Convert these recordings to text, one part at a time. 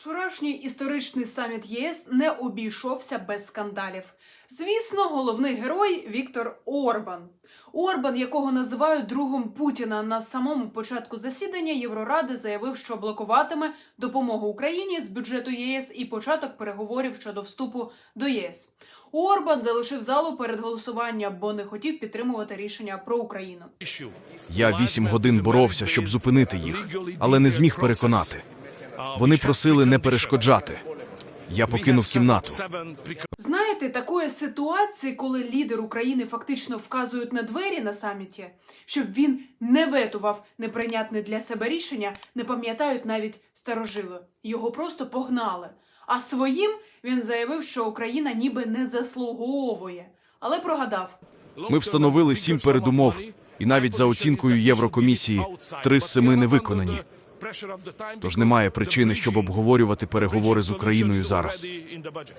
Вчорашній історичний саміт ЄС не обійшовся без скандалів. Звісно, головний герой Віктор Орбан. Орбан, якого називають другом Путіна на самому початку засідання Євроради, заявив, що блокуватиме допомогу Україні з бюджету ЄС і початок переговорів щодо вступу до ЄС. Орбан залишив залу перед голосуванням, бо не хотів підтримувати рішення про Україну. Я вісім годин боровся, щоб зупинити їх, але не зміг переконати. Вони просили не перешкоджати. Я покинув кімнату. Знаєте, такої ситуації, коли лідер України фактично вказують на двері на саміті, щоб він не ветував неприйнятне для себе рішення, не пам'ятають навіть старожили. Його просто погнали. А своїм він заявив, що Україна ніби не заслуговує, але прогадав. Ми встановили сім передумов, і навіть за оцінкою Єврокомісії три з семи не виконані. Тож немає причини, щоб обговорювати переговори з Україною зараз.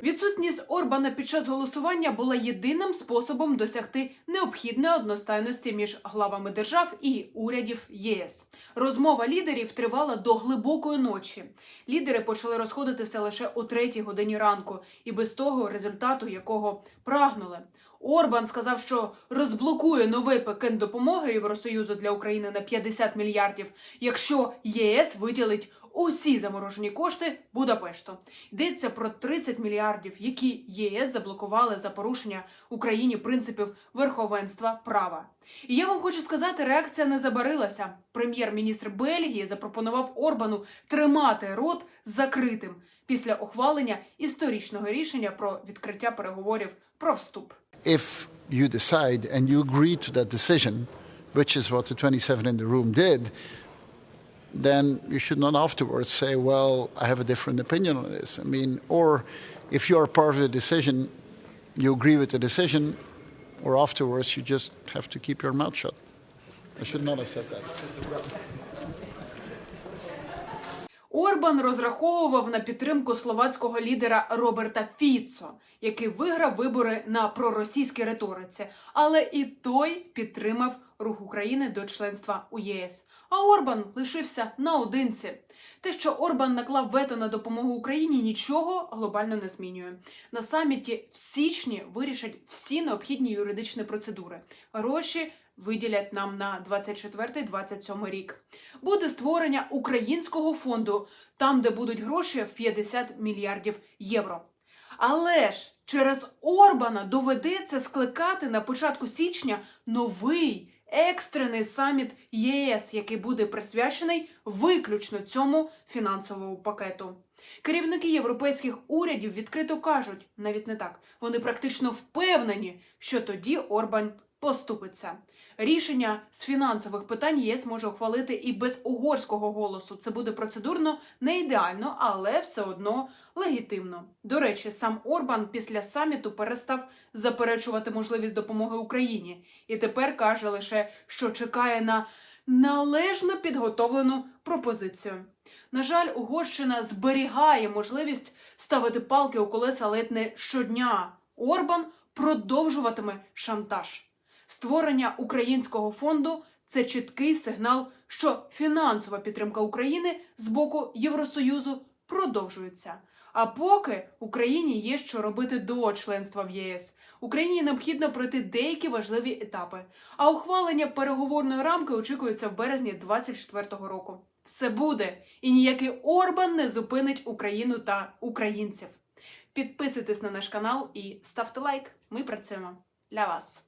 Відсутність Орбана під час голосування була єдиним способом досягти необхідної одностайності між главами держав і урядів ЄС. Розмова лідерів тривала до глибокої ночі. Лідери почали розходитися лише о третій годині ранку, і без того результату, якого прагнули. Орбан сказав, що розблокує новий пакет допомоги Євросоюзу для України на 50 мільярдів, якщо ЄС виділить усі заморожені кошти Будапешту. Йдеться про 30 мільярдів, які ЄС заблокували за порушення Україні принципів верховенства права. І я вам хочу сказати, реакція не забарилася. Прем'єр-міністр Бельгії запропонував Орбану тримати рот закритим після ухвалення історичного рішення про відкриття переговорів про вступ. if you decide and you agree to that decision, which is what the 27 in the room did, then you should not afterwards say, well, I have a different opinion on this. I mean, or if you are part of the decision, you agree with the decision, or afterwards you just have to keep your mouth shut. I should not have said that. Орбан розраховував на підтримку словацького лідера Роберта Фіцо, який виграв вибори на проросійській риториці, але і той підтримав рух України до членства у ЄС. А Орбан лишився наодинці. Те, що Орбан наклав вето на допомогу Україні, нічого глобально не змінює. На саміті в січні вирішать всі необхідні юридичні процедури. Гроші виділять нам на 24-27 рік. Буде створення українського фонду, там, де будуть гроші в 50 мільярдів євро. Але ж через Орбана доведеться скликати на початку січня новий екстрений саміт ЄС, який буде присвячений виключно цьому фінансовому пакету. Керівники європейських урядів відкрито кажуть, навіть не так, вони практично впевнені, що тоді Орбан поступиться. Рішення з фінансових питань ЄС може ухвалити і без угорського голосу. Це буде процедурно не ідеально, але все одно легітимно. До речі, сам Орбан після саміту перестав заперечувати можливість допомоги Україні і тепер каже лише, що чекає на належно підготовлену пропозицію. На жаль, Угорщина зберігає можливість ставити палки у колеса ледь не щодня. Орбан продовжуватиме шантаж. Створення українського фонду це чіткий сигнал, що фінансова підтримка України з боку Євросоюзу продовжується. А поки Україні є що робити до членства в ЄС, Україні необхідно пройти деякі важливі етапи. А ухвалення переговорної рамки очікується в березні 2024 року. Все буде, і ніякий Орбан не зупинить Україну та українців. Підписуйтесь на наш канал і ставте лайк. Ми працюємо для вас.